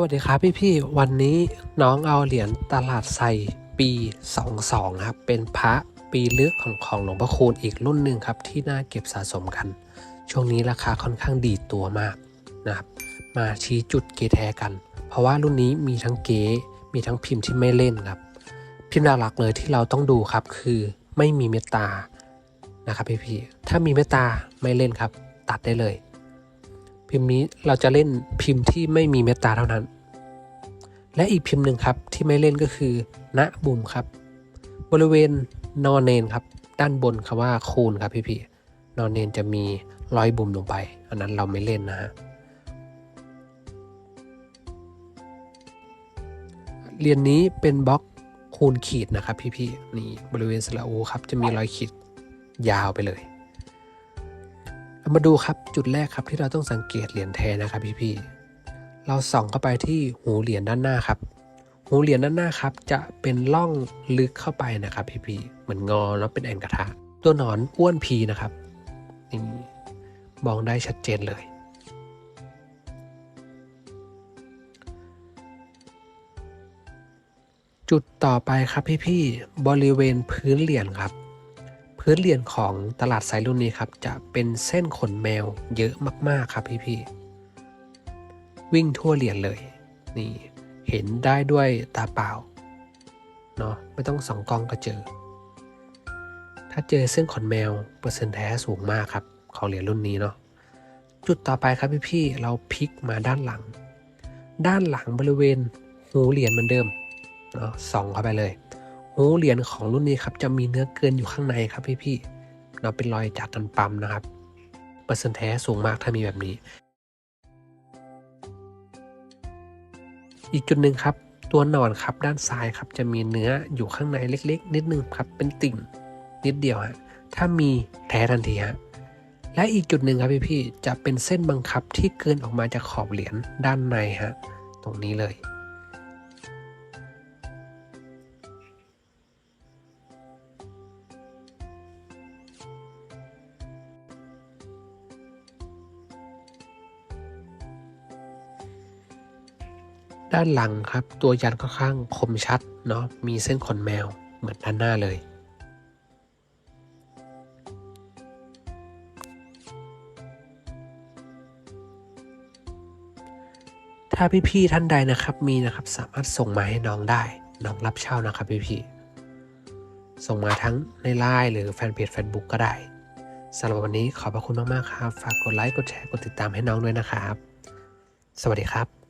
วัสดีครับพี่พี่วันนี้น้องเอาเหรียญตลาดไซปี 22 ครับ เป็นพระปีลึกของของหลวงพ่อคูณอีกรุ่นหนึ่งครับ ที่น่าเก็บสะสมกัน ช่วงนี้ราคาค่อนข้างดีตัวมากนะครับ มาชี้จุดเกแท้กัน เพราะว่ารุ่นนี้มีทั้งเก๋มีทั้งพิมพ์ที่ไม่เล่นครับ พิมพ์หลักๆเลยที่เราต้องดูครับคือไม่มีเมตตานะครับพี่พี่ถ้ามีเมตตาไม่เล่นครับ ตัดได้เลย พิมพ์นี้เราจะเล่นพิมพ์ที่ไม่มีเมตตาเท่านั้น และอีกพิมพ์หนึ่งครับที่ไม่เล่นก็คือณบุมครับ บริเวณนอนเนนครับ ด้านบนคำว่าคูณครับพี่พี่นอนเนนจะมีรอยบุมลงไป อันนั้นเราไม่เล่นนะฮะเรียนนี้เป็นบล็อกคูณขีดนะครับพี่พี่นี่บริเวณสระอูครับจะมีรอยขีดยาวไปเลย เรามาดูครับจุดแรกครับที่เราต้องสังเกตเหรียญแท้นะครับพี่ๆเราส่องเข้าไปที่หูเหรียญด้านหน้าครับ หูเหรียญด้านหน้าครับ จะเป็นร่องลึกเข้าไปนะครับพี่ๆเหมือนงอแล้วเป็นแอ่นกระทะ ตัวหนอนอ้วนพีนะครับนี่มองได้ชัดเจนเลยจุดต่อไปครับพี่ๆบริเวณพื้นเหรียญครับ พื้นเหรียญของตลาดไซรุ่นนี้ครับ จะเป็นเส้นขนแมวเยอะมากๆครับพี่ๆวิ่งทั่วเหรียญเลย นี่ เห็นได้ด้วยตาเปล่าเนาะไม่ต้องส่องกล้องก็เจอ ถ้าเจอเส้นขนแมว เปอร์เซ็นต์แท้สูงมากครับของเหรียญรุ่นนี้เนาะจุดต่อไปครับพี่ๆเราพลิกมาด้านหลัง ด้านหลังบริเวณหูเหรียญเหมือนเดิมเนาะส่องเข้าไปเลย หูเหรียญของรุ่นนี้ครับจะมีเนื้อเกินอยู่ข้างในครับพี่ๆเราเป็นรอยจากกันปั๊มนะครับเปอร์เซ็นต์แท้สูงมากถ้ามีแบบนี้ อีกจุดหนึ่งครับ ตัวหนอนครับด้านซ้ายครับจะมีเนื้ออยู่ข้างในเล็ก ๆ นิดนึงครับเป็นติ่งนิดเดียวฮะถ้ามีแท้ทันทีฮะและอีกจุดหนึ่งครับพี่ๆจะเป็นเส้นบังคับที่เกินออกมาจากขอบเหรียญด้านในฮะตรงนี้เลย ด้านหลังครับ ตัวยันค่อนข้างคมชัดเนาะมีเส้นขนแมวเหมือนด้านหน้าเลย ถ้าพี่ๆท่านใดนะครับมีนะครับสามารถส่งมาให้น้องได้ น้องรับเช่านะครับพี่ๆส่งมาทั้งในไลน์หรือแฟนเพจ Facebook ก็ได้สำหรับวันนี้ขอบพระคุณมาก ๆ ครับ ฝากกดไลค์ กดแชร์ กดติดตามให้น้องด้วยนะครับ สวัสดีครับ